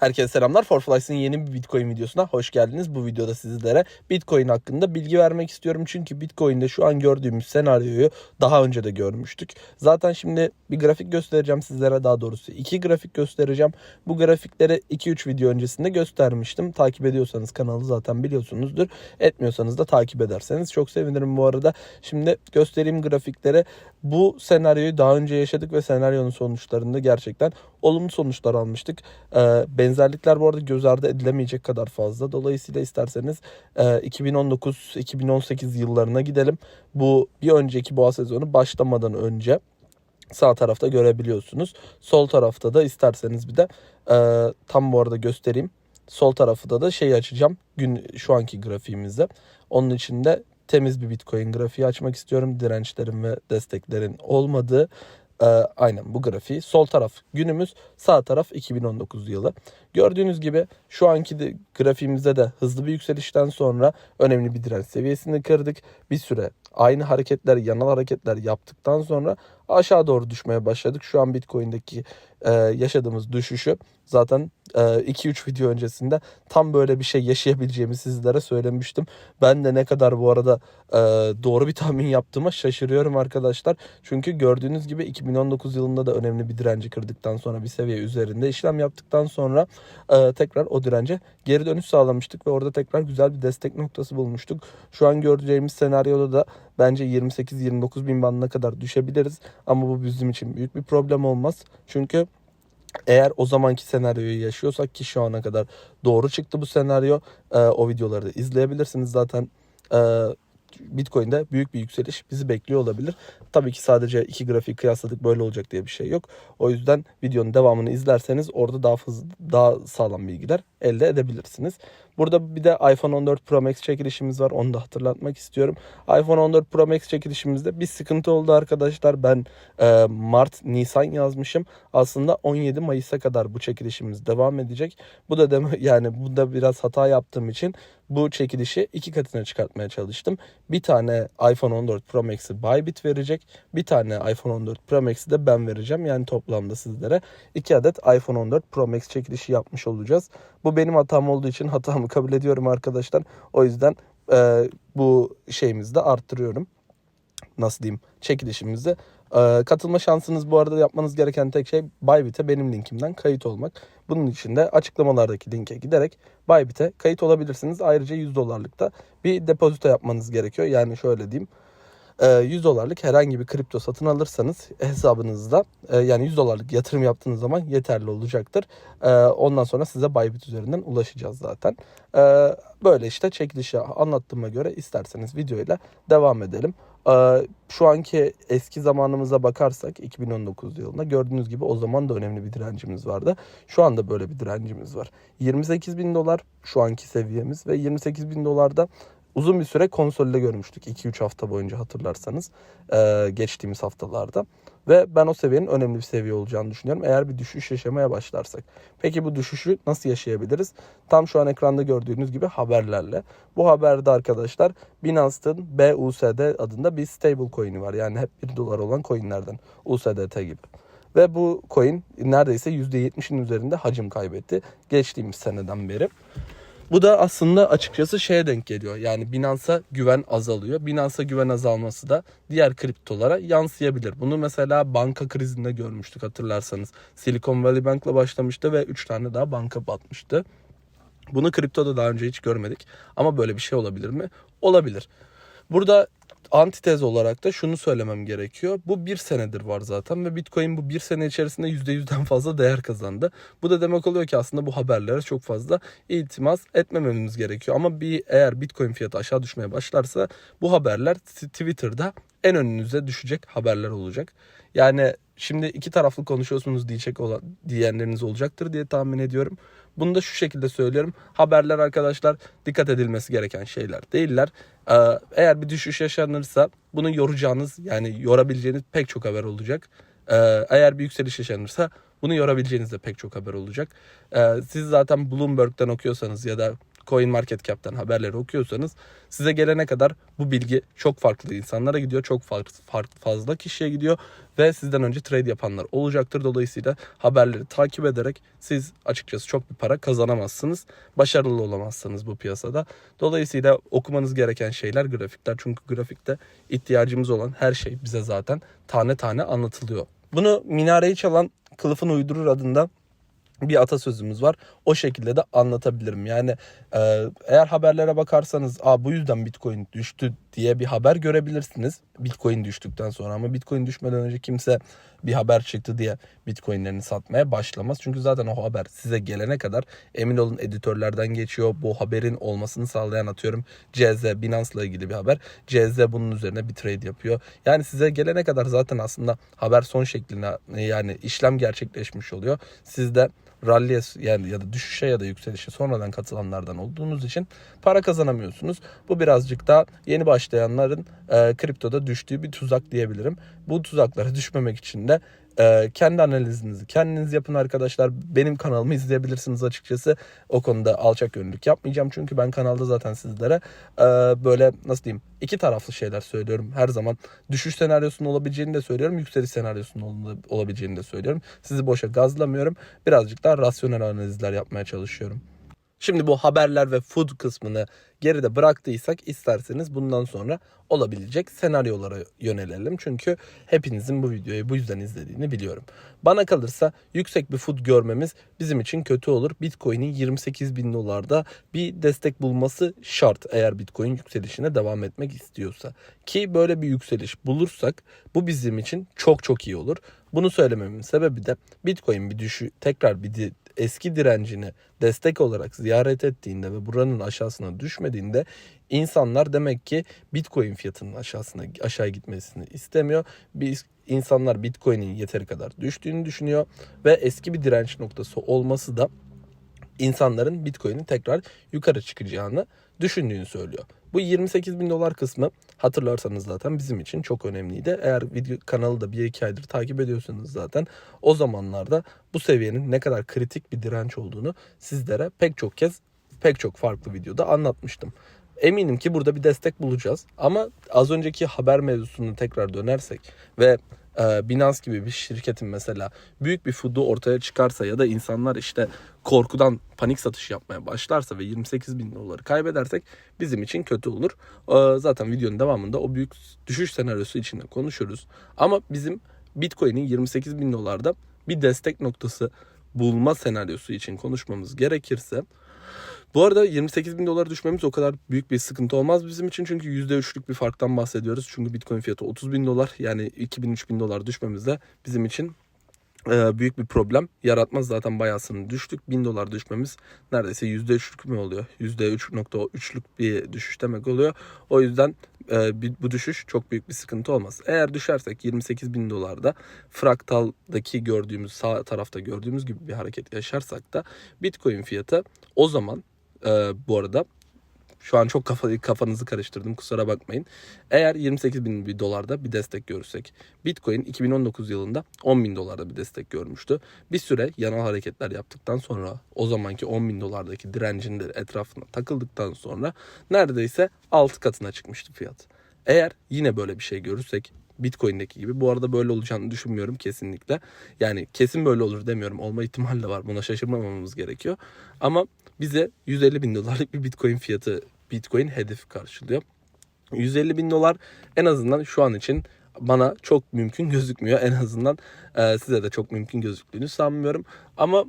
Herkese selamlar. Forflux'ın yeni bir Bitcoin videosuna hoş geldiniz. Bu videoda sizlere Bitcoin hakkında bilgi vermek istiyorum. Çünkü Bitcoin'de şu an gördüğümüz senaryoyu daha önce de görmüştük. Zaten şimdi bir grafik göstereceğim sizlere. Daha doğrusu iki grafik göstereceğim. Bu grafikleri 2-3 video öncesinde göstermiştim. Takip ediyorsanız kanalı zaten biliyorsunuzdur. Etmiyorsanız da takip ederseniz çok sevinirim bu arada. Şimdi göstereyim grafikleri. Bu senaryoyu daha önce yaşadık ve senaryonun sonuçlarında gerçekten olumlu sonuçlar almıştık. Ee, benzerlikler bu arada göz ardı edilemeyecek kadar fazla. Dolayısıyla isterseniz e, 2019-2018 yıllarına gidelim. Bu bir önceki boğa sezonu başlamadan önce sağ tarafta görebiliyorsunuz. Sol tarafta da isterseniz bir de e, tam bu arada göstereyim. Sol tarafta da şey açacağım. Gün şu anki grafiğimizde. Onun için de temiz bir Bitcoin grafiği açmak istiyorum. Dirençlerin ve desteklerin olmadığı e, aynen bu grafiği. Sol taraf günümüz, sağ taraf 2019 yılı. Gördüğünüz gibi şu anki de grafiğimizde de hızlı bir yükselişten sonra önemli bir direnç seviyesini kırdık. Bir süre aynı hareketler, yanal hareketler yaptıktan sonra aşağı doğru düşmeye başladık. Şu an Bitcoin'deki e, yaşadığımız düşüşü zaten 2-3 video öncesinde tam böyle bir şey yaşayabileceğimi sizlere söylemiştim. Ben de ne kadar bu arada e, doğru bir tahmin yaptığıma şaşırıyorum arkadaşlar. Çünkü gördüğünüz gibi 2019 yılında da önemli bir direnci kırdıktan sonra bir seviye üzerinde işlem yaptıktan sonra e, tekrar o dirence geri dönüş sağlamıştık ve orada tekrar güzel bir destek noktası bulmuştuk. Şu an göreceğimiz senaryoda da bence 28-29 bin bandına kadar düşebiliriz. Ama bu bizim için büyük bir problem olmaz. Çünkü eğer o zamanki senaryoyu yaşıyorsak ki şu ana kadar doğru çıktı bu senaryo. e, o videoları da izleyebilirsiniz zaten. E, Bitcoin'de büyük bir yükseliş bizi bekliyor olabilir. Tabii ki sadece iki grafiği kıyasladık böyle olacak diye bir şey yok. O yüzden videonun devamını izlerseniz orada daha fazla daha sağlam bilgiler elde edebilirsiniz. Burada bir de iPhone 14 Pro Max çekilişimiz var. Onu da hatırlatmak istiyorum. iPhone 14 Pro Max çekilişimizde bir sıkıntı oldu arkadaşlar. Ben e, Mart, Nisan yazmışım. Aslında 17 Mayıs'a kadar bu çekilişimiz devam edecek. Bu da deme, yani bu da biraz hata yaptığım için bu çekilişi iki katına çıkartmaya çalıştım. Bir tane iPhone 14 Pro Max'i Bybit verecek. Bir tane iPhone 14 Pro Max'i de ben vereceğim. Yani toplamda sizlere iki adet iPhone 14 Pro Max çekilişi yapmış olacağız. Bu benim hatam olduğu için hatamı kabul ediyorum arkadaşlar. O yüzden e, bu şeyimizi de arttırıyorum. Nasıl diyeyim? Çekilişimizi. E, katılma şansınız bu arada yapmanız gereken tek şey Bybit'e benim linkimden kayıt olmak. Bunun için de açıklamalardaki linke giderek Bybit'e kayıt olabilirsiniz. Ayrıca 100 dolarlık da bir depozito yapmanız gerekiyor. Yani şöyle diyeyim. E, 100 dolarlık herhangi bir kripto satın alırsanız hesabınızda e, yani 100 dolarlık yatırım yaptığınız zaman yeterli olacaktır. E, Ondan sonra size Bybit üzerinden ulaşacağız zaten. E, Böyle işte çekilişi anlattığıma göre isterseniz videoyla devam edelim. Şu anki eski zamanımıza bakarsak 2019 yılında gördüğünüz gibi o zaman da önemli bir direncimiz vardı. Şu anda böyle bir direncimiz var. 28 bin dolar şu anki seviyemiz ve 28 bin dolarda uzun bir süre konsolide görmüştük 2-3 hafta boyunca hatırlarsanız e, geçtiğimiz haftalarda. Ve ben o seviyenin önemli bir seviye olacağını düşünüyorum eğer bir düşüş yaşamaya başlarsak. Peki bu düşüşü nasıl yaşayabiliriz? Tam şu an ekranda gördüğünüz gibi haberlerle. Bu haberde arkadaşlar Binance'ın BUSD adında bir stable coin'i var. Yani hep 1 dolar olan coinlerden USDT gibi. Ve bu coin neredeyse %70'in üzerinde hacim kaybetti geçtiğimiz seneden beri. Bu da aslında açıkçası şeye denk geliyor. Yani Binance'a güven azalıyor. Binance'a güven azalması da diğer kriptolara yansıyabilir. Bunu mesela banka krizinde görmüştük hatırlarsanız. Silicon Valley Bank'la başlamıştı ve 3 tane daha banka batmıştı. Bunu kriptoda daha önce hiç görmedik. Ama böyle bir şey olabilir mi? Olabilir. Burada antitez olarak da şunu söylemem gerekiyor. Bu bir senedir var zaten ve Bitcoin bu bir sene içerisinde %100'den fazla değer kazandı. Bu da demek oluyor ki aslında bu haberlere çok fazla iltimas etmememiz gerekiyor. Ama bir eğer Bitcoin fiyatı aşağı düşmeye başlarsa bu haberler Twitter'da en önünüze düşecek haberler olacak. Yani şimdi iki taraflı konuşuyorsunuz diyecek olan diyenleriniz olacaktır diye tahmin ediyorum. Bunu da şu şekilde söylüyorum. Haberler arkadaşlar dikkat edilmesi gereken şeyler değiller. Ee, Eğer bir düşüş yaşanırsa bunu yoracağınız yani yorabileceğiniz pek çok haber olacak. Ee, Eğer bir yükseliş yaşanırsa bunu yorabileceğiniz de pek çok haber olacak. Ee, Siz zaten Bloomberg'den okuyorsanız ya da CoinMarketCap'ten haberleri okuyorsanız size gelene kadar bu bilgi çok farklı insanlara gidiyor. Çok farklı, fazla kişiye gidiyor ve sizden önce trade yapanlar olacaktır. Dolayısıyla haberleri takip ederek siz açıkçası çok bir para kazanamazsınız. Başarılı olamazsınız bu piyasada. Dolayısıyla okumanız gereken şeyler grafikler. Çünkü grafikte ihtiyacımız olan her şey bize zaten tane tane anlatılıyor. Bunu minareyi çalan kılıfın uydurur adında bir atasözümüz var. O şekilde de anlatabilirim. Yani e, eğer haberlere bakarsanız Aa, bu yüzden Bitcoin düştü diye bir haber görebilirsiniz. Bitcoin düştükten sonra ama Bitcoin düşmeden önce kimse bir haber çıktı diye Bitcoin'lerini satmaya başlamaz. Çünkü zaten o haber size gelene kadar emin olun editörlerden geçiyor. Bu haberin olmasını sağlayan atıyorum CZ Binance'la ilgili bir haber. CZ bunun üzerine bir trade yapıyor. Yani size gelene kadar zaten aslında haber son şekline yani işlem gerçekleşmiş oluyor. Siz de rally'e yani ya da düşüşe ya da yükselişe sonradan katılanlardan olduğunuz için para kazanamıyorsunuz. Bu birazcık da yeni başlayanların e, kriptoda düştüğü bir tuzak diyebilirim. Bu tuzaklara düşmemek için de e, kendi analizinizi kendiniz yapın arkadaşlar. Benim kanalımı izleyebilirsiniz açıkçası. O konuda alçak gönüllülük yapmayacağım. Çünkü ben kanalda zaten sizlere e, böyle nasıl diyeyim iki taraflı şeyler söylüyorum. Her zaman düşüş senaryosunun olabileceğini de söylüyorum. Yükseliş senaryosunun olabileceğini de söylüyorum. Sizi boşa gazlamıyorum. Birazcık daha rasyonel analizler yapmaya çalışıyorum. Şimdi bu haberler ve food kısmını geride bıraktıysak isterseniz bundan sonra olabilecek senaryolara yönelelim. Çünkü hepinizin bu videoyu bu yüzden izlediğini biliyorum. Bana kalırsa yüksek bir food görmemiz bizim için kötü olur. Bitcoin'in 28 bin dolarda bir destek bulması şart eğer Bitcoin yükselişine devam etmek istiyorsa. Ki böyle bir yükseliş bulursak bu bizim için çok çok iyi olur. Bunu söylememin sebebi de Bitcoin bir düşü tekrar bir eski direncini destek olarak ziyaret ettiğinde ve buranın aşağısına düşmediğinde insanlar demek ki Bitcoin fiyatının aşağısına aşağı gitmesini istemiyor. Biz insanlar Bitcoin'in yeteri kadar düştüğünü düşünüyor ve eski bir direnç noktası olması da insanların Bitcoin'in tekrar yukarı çıkacağını düşündüğünü söylüyor. Bu 28 bin dolar kısmı hatırlarsanız zaten bizim için çok önemliydi. Eğer video kanalı da bir iki aydır takip ediyorsanız zaten o zamanlarda bu seviyenin ne kadar kritik bir direnç olduğunu sizlere pek çok kez pek çok farklı videoda anlatmıştım. Eminim ki burada bir destek bulacağız. Ama az önceki haber mevzusunu tekrar dönersek ve Binance gibi bir şirketin mesela büyük bir food'u ortaya çıkarsa ya da insanlar işte korkudan panik satış yapmaya başlarsa ve 28 bin doları kaybedersek bizim için kötü olur. E, zaten videonun devamında o büyük düşüş senaryosu içinde konuşuruz. Ama bizim Bitcoin'in 28 bin dolarda bir destek noktası bulma senaryosu için konuşmamız gerekirse bu arada 28 bin dolar düşmemiz o kadar büyük bir sıkıntı olmaz bizim için. Çünkü %3'lük bir farktan bahsediyoruz. Çünkü Bitcoin fiyatı 30 bin dolar yani 2000-3000 dolar düşmemiz de bizim için e, büyük bir problem yaratmaz. Zaten bayağısını düştük. 1000 dolar düşmemiz neredeyse %3'lük mü oluyor? %3.3'lük bir düşüş demek oluyor. O yüzden e, bu düşüş çok büyük bir sıkıntı olmaz. Eğer düşersek 28 bin dolarda fraktaldaki gördüğümüz sağ tarafta gördüğümüz gibi bir hareket yaşarsak da Bitcoin fiyatı o zaman e, bu arada şu an çok kafa, kafanızı karıştırdım kusura bakmayın. Eğer 28 bin bir dolarda bir destek görürsek Bitcoin 2019 yılında 10 bin dolarda bir destek görmüştü. Bir süre yanal hareketler yaptıktan sonra o zamanki 10 bin dolardaki direncin de etrafına takıldıktan sonra neredeyse 6 katına çıkmıştı fiyat. Eğer yine böyle bir şey görürsek Bitcoin'deki gibi. Bu arada böyle olacağını düşünmüyorum kesinlikle. Yani kesin böyle olur demiyorum. Olma ihtimali de var. Buna şaşırmamamız gerekiyor. Ama bize 150 bin dolarlık bir Bitcoin fiyatı, Bitcoin hedefi karşılıyor. 150 bin dolar en azından şu an için bana çok mümkün gözükmüyor. En azından e, size de çok mümkün gözüktüğünü sanmıyorum. Ama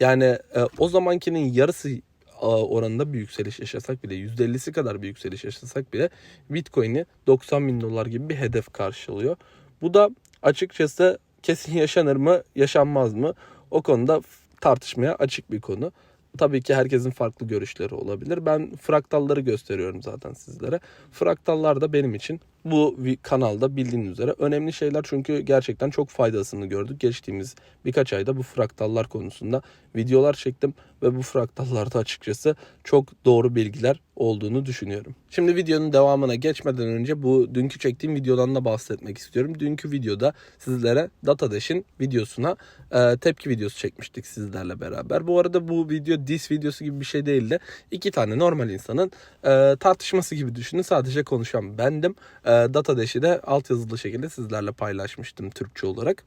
yani e, o zamankinin yarısı e, oranında bir yükseliş yaşasak bile %50'si kadar bir yükseliş yaşasak bile Bitcoin'i 90 bin dolar gibi bir hedef karşılıyor. Bu da açıkçası kesin yaşanır mı yaşanmaz mı o konuda tartışmaya açık bir konu. Tabii ki herkesin farklı görüşleri olabilir. Ben fraktalları gösteriyorum zaten sizlere. Fraktallar da benim için bu kanalda bildiğiniz üzere önemli şeyler çünkü gerçekten çok faydasını gördük. Geçtiğimiz birkaç ayda bu fraktallar konusunda videolar çektim ve bu fraktallarda açıkçası çok doğru bilgiler olduğunu düşünüyorum. Şimdi videonun devamına geçmeden önce bu dünkü çektiğim videodan da bahsetmek istiyorum. Dünkü videoda sizlere Datadash'in videosuna e, tepki videosu çekmiştik sizlerle beraber. Bu arada bu video diss videosu gibi bir şey değildi. İki tane normal insanın e, tartışması gibi düşünün. Sadece konuşan bendim. E, Datadash'i de altyazılı şekilde sizlerle paylaşmıştım Türkçe olarak.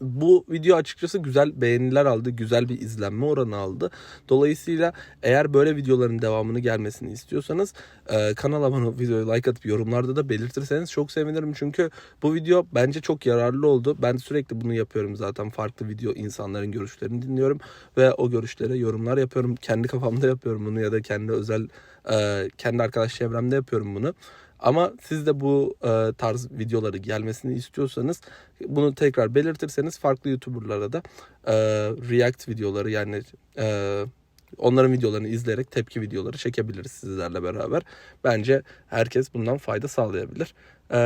Bu video açıkçası güzel beğeniler aldı, güzel bir izlenme oranı aldı. Dolayısıyla eğer böyle videoların devamını gelmesini istiyorsanız e, kanala abone olup videoya like atıp yorumlarda da belirtirseniz çok sevinirim. Çünkü bu video bence çok yararlı oldu. Ben sürekli bunu yapıyorum zaten. Farklı video insanların görüşlerini dinliyorum ve o görüşlere yorumlar yapıyorum. Kendi kafamda yapıyorum bunu ya da kendi özel e, kendi arkadaş çevremde yapıyorum bunu. Ama siz de bu e, tarz videoları gelmesini istiyorsanız bunu tekrar belirtirseniz farklı YouTuber'lara da e, react videoları yani e, onların videolarını izleyerek tepki videoları çekebiliriz sizlerle beraber. Bence herkes bundan fayda sağlayabilir. E,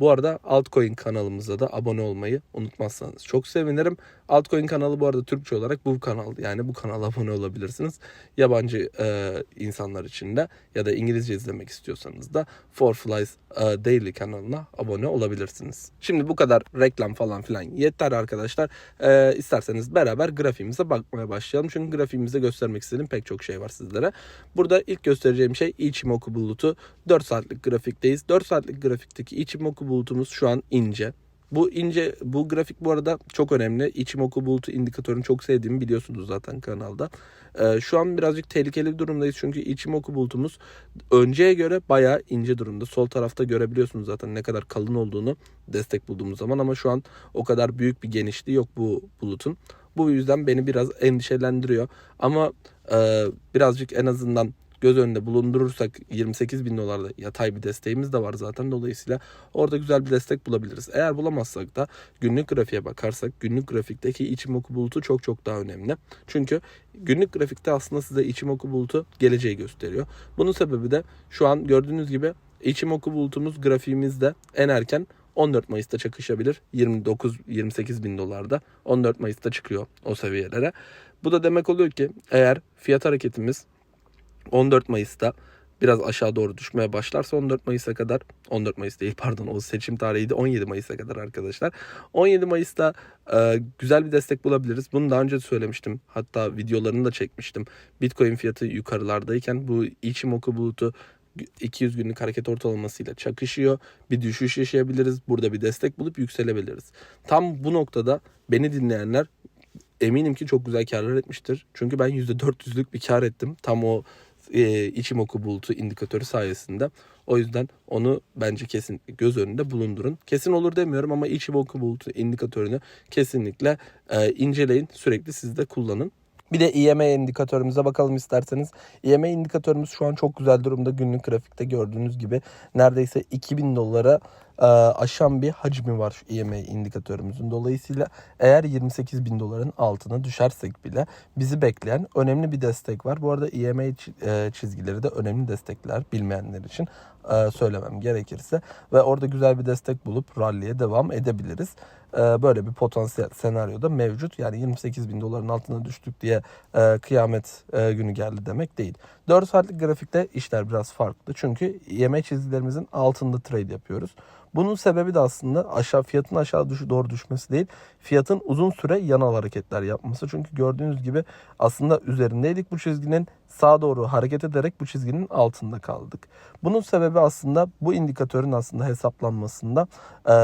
bu arada Altcoin kanalımıza da abone olmayı unutmazsanız çok sevinirim. Altcoin kanalı bu arada Türkçe olarak bu kanal yani bu kanala abone olabilirsiniz. Yabancı e, insanlar için de ya da İngilizce izlemek istiyorsanız da For Flies e, Daily kanalına abone olabilirsiniz. Şimdi bu kadar reklam falan filan yeter arkadaşlar. E, isterseniz beraber grafiğimize bakmaya başlayalım. Çünkü grafiğimize göstermek istediğim pek çok şey var sizlere. Burada ilk göstereceğim şey Ichimoku bulutu. 4 saatlik grafikteyiz. 4 saatlik grafikteki Ichimoku bulutumuz şu an ince. Bu ince bu grafik bu arada çok önemli. Ichimoku bulutu indikatörünü çok sevdiğimi biliyorsunuz zaten kanalda. Ee, şu an birazcık tehlikeli bir durumdayız çünkü Ichimoku bulutumuz önceye göre bayağı ince durumda. Sol tarafta görebiliyorsunuz zaten ne kadar kalın olduğunu destek bulduğumuz zaman ama şu an o kadar büyük bir genişliği yok bu bulutun. Bu yüzden beni biraz endişelendiriyor. Ama e, birazcık en azından göz önünde bulundurursak 28 bin dolarda yatay bir desteğimiz de var zaten. Dolayısıyla orada güzel bir destek bulabiliriz. Eğer bulamazsak da günlük grafiğe bakarsak günlük grafikteki Ichimoku bulutu çok çok daha önemli. Çünkü günlük grafikte aslında size Ichimoku bulutu geleceği gösteriyor. Bunun sebebi de şu an gördüğünüz gibi Ichimoku bulutumuz grafiğimizde en erken 14 Mayıs'ta çakışabilir. 29-28 bin dolarda 14 Mayıs'ta çıkıyor o seviyelere. Bu da demek oluyor ki eğer fiyat hareketimiz 14 Mayıs'ta biraz aşağı doğru düşmeye başlarsa 14 Mayıs'a kadar 14 Mayıs değil pardon o seçim tarihiydi 17 Mayıs'a kadar arkadaşlar. 17 Mayıs'ta e, güzel bir destek bulabiliriz. Bunu daha önce de söylemiştim. Hatta videolarını da çekmiştim. Bitcoin fiyatı yukarılardayken bu Ichimoku bulutu 200 günlük hareket ortalamasıyla çakışıyor. Bir düşüş yaşayabiliriz. Burada bir destek bulup yükselebiliriz. Tam bu noktada beni dinleyenler eminim ki çok güzel karlar etmiştir. Çünkü ben %400'lük bir kar ettim. Tam o e, Ichimoku bulutu indikatörü sayesinde. O yüzden onu bence kesin göz önünde bulundurun. Kesin olur demiyorum ama Ichimoku bulutu indikatörünü kesinlikle e, inceleyin. Sürekli siz de kullanın. Bir de EMA indikatörümüze bakalım isterseniz. EMA indikatörümüz şu an çok güzel durumda. Günlük grafikte gördüğünüz gibi neredeyse 2000 dolara e, aşan bir hacmi var şu EMA indikatörümüzün. Dolayısıyla eğer 28 bin doların altına düşersek bile bizi bekleyen önemli bir destek var. Bu arada çi- e, çizgileri de önemli destekler bilmeyenler için e, söylemem gerekirse. Ve orada güzel bir destek bulup ralliye devam edebiliriz. E, Böyle bir potansiyel senaryoda mevcut. Yani 28 bin doların altına düştük diye e, kıyamet e, günü geldi demek değil. 4 saatlik grafikte işler biraz farklı. Çünkü EMA çizgilerimizin altında trade yapıyoruz. Bunun sebebi de aslında aşağı fiyatın aşağı düş doğru düşmesi değil. Fiyatın uzun süre yanal hareketler yapması. Çünkü gördüğünüz gibi aslında üzerindeydik bu çizginin sağa doğru hareket ederek bu çizginin altında kaldık. Bunun sebebi aslında bu indikatörün aslında hesaplanmasında e,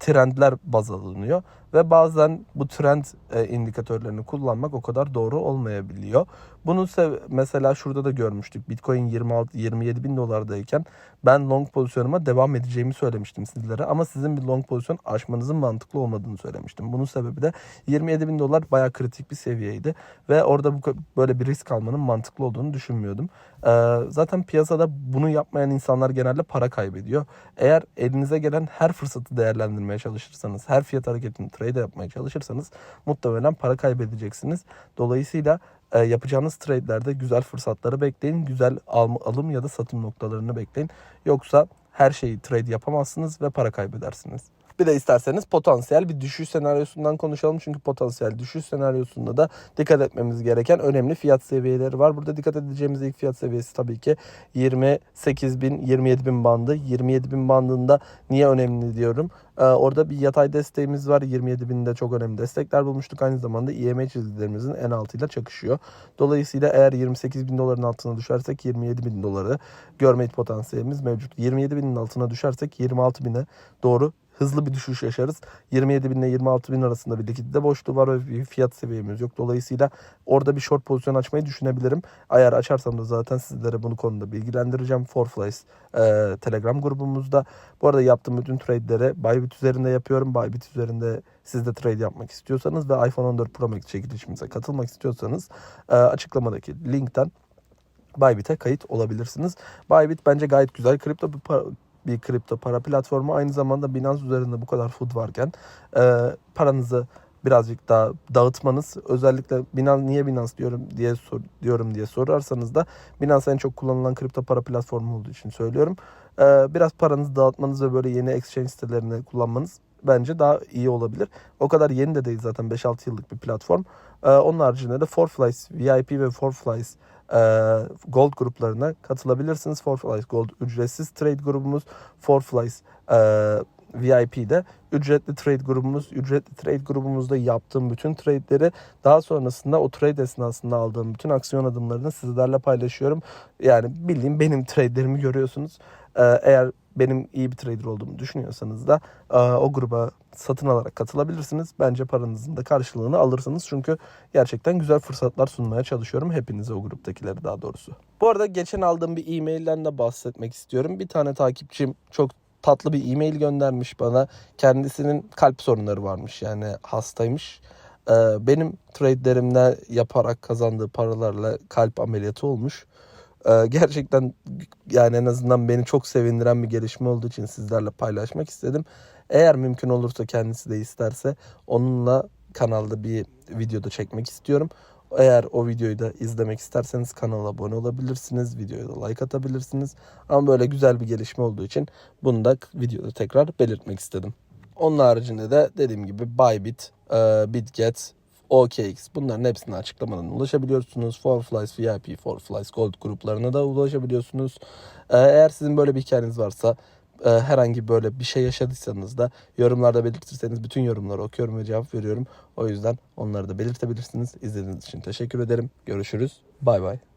trendler baz alınıyor ve bazen bu trend e, indikatörlerini kullanmak o kadar doğru olmayabiliyor. Bunun mesela şurada da görmüştük. Bitcoin 26 27 bin dolardayken ben long pozisyonuma devam edeceğimi söylemiştim sizlere ama sizin bir long pozisyon aşmanızın mantıklı olmadığını söylemiştim. Bunun sebebi de 27 bin dolar bayağı kritik bir seviyeydi ve orada bu böyle bir risk almanın mantıklı olduğunu düşünmüyordum. Ee, zaten piyasada bunu yapmayan insanlar genelde para kaybediyor. Eğer elinize gelen her fırsatı değerlendirmeye çalışırsanız, her fiyat hareketini trade yapmaya çalışırsanız muhtemelen para kaybedeceksiniz. Dolayısıyla e, yapacağınız trade'lerde güzel fırsatları bekleyin. Güzel alım, alım ya da satım noktalarını bekleyin. Yoksa her şeyi trade yapamazsınız ve para kaybedersiniz. Bir de isterseniz potansiyel bir düşüş senaryosundan konuşalım. Çünkü potansiyel düşüş senaryosunda da dikkat etmemiz gereken önemli fiyat seviyeleri var. Burada dikkat edeceğimiz ilk fiyat seviyesi tabii ki 28 bin, 27 bin bandı. 27 bin bandında niye önemli diyorum. Ee, orada bir yatay desteğimiz var. 27 binde çok önemli destekler bulmuştuk. Aynı zamanda EMA çizgilerimizin en altıyla çakışıyor. Dolayısıyla eğer 28 bin doların altına düşersek 27 bin doları görme potansiyelimiz mevcut. 27 binin altına düşersek 26 bine doğru hızlı bir düşüş yaşarız. 27 bin ile 26 bin arasında bir likidite boşluğu var ve bir fiyat seviyemiz yok. Dolayısıyla orada bir short pozisyon açmayı düşünebilirim. Eğer açarsam da zaten sizlere bunu konuda bilgilendireceğim. Forflies e, Telegram grubumuzda. Bu arada yaptığım bütün trade'leri Bybit üzerinde yapıyorum. Bybit üzerinde siz de trade yapmak istiyorsanız ve iPhone 14 Pro Max çekilişimize katılmak istiyorsanız e, açıklamadaki linkten Bybit'e kayıt olabilirsiniz. Bybit bence gayet güzel kripto bir para, bir kripto para platformu. Aynı zamanda Binance üzerinde bu kadar food varken e, paranızı birazcık daha dağıtmanız özellikle Binance niye Binance diyorum diye sor, diyorum diye sorarsanız da Binance en çok kullanılan kripto para platformu olduğu için söylüyorum. E, biraz paranızı dağıtmanız ve böyle yeni exchange sitelerini kullanmanız bence daha iyi olabilir. O kadar yeni de değil zaten 5-6 yıllık bir platform. E, onun haricinde de Forflies VIP ve Forflies e, Gold gruplarına katılabilirsiniz. Forflies Gold ücretsiz trade grubumuz. Forflies e, VIP'de ücretli trade grubumuz. Ücretli trade grubumuzda yaptığım bütün trade'leri daha sonrasında o trade esnasında aldığım bütün aksiyon adımlarını sizlerle paylaşıyorum. Yani bildiğim benim trade'lerimi görüyorsunuz. E, eğer benim iyi bir trader olduğumu düşünüyorsanız da o gruba satın alarak katılabilirsiniz. Bence paranızın da karşılığını alırsınız. Çünkü gerçekten güzel fırsatlar sunmaya çalışıyorum hepinize o gruptakileri daha doğrusu. Bu arada geçen aldığım bir e-mailden de bahsetmek istiyorum. Bir tane takipçim çok tatlı bir e-mail göndermiş bana. Kendisinin kalp sorunları varmış yani hastaymış. Benim trade'lerimde yaparak kazandığı paralarla kalp ameliyatı olmuş. Ee, gerçekten yani en azından beni çok sevindiren bir gelişme olduğu için sizlerle paylaşmak istedim. Eğer mümkün olursa kendisi de isterse onunla kanalda bir videoda çekmek istiyorum. Eğer o videoyu da izlemek isterseniz kanala abone olabilirsiniz. Videoya da like atabilirsiniz. Ama böyle güzel bir gelişme olduğu için bunu da videoda tekrar belirtmek istedim. Onun haricinde de dediğim gibi Bybit, e, Bitget, OKX bunların hepsine açıklamadan ulaşabiliyorsunuz. Forflies VIP, Forflies Gold gruplarına da ulaşabiliyorsunuz. E, Eğer sizin böyle bir hikayeniz varsa e, herhangi böyle bir şey yaşadıysanız da yorumlarda belirtirseniz bütün yorumları okuyorum ve cevap veriyorum. O yüzden onları da belirtebilirsiniz. İzlediğiniz için teşekkür ederim. Görüşürüz. Bay bay.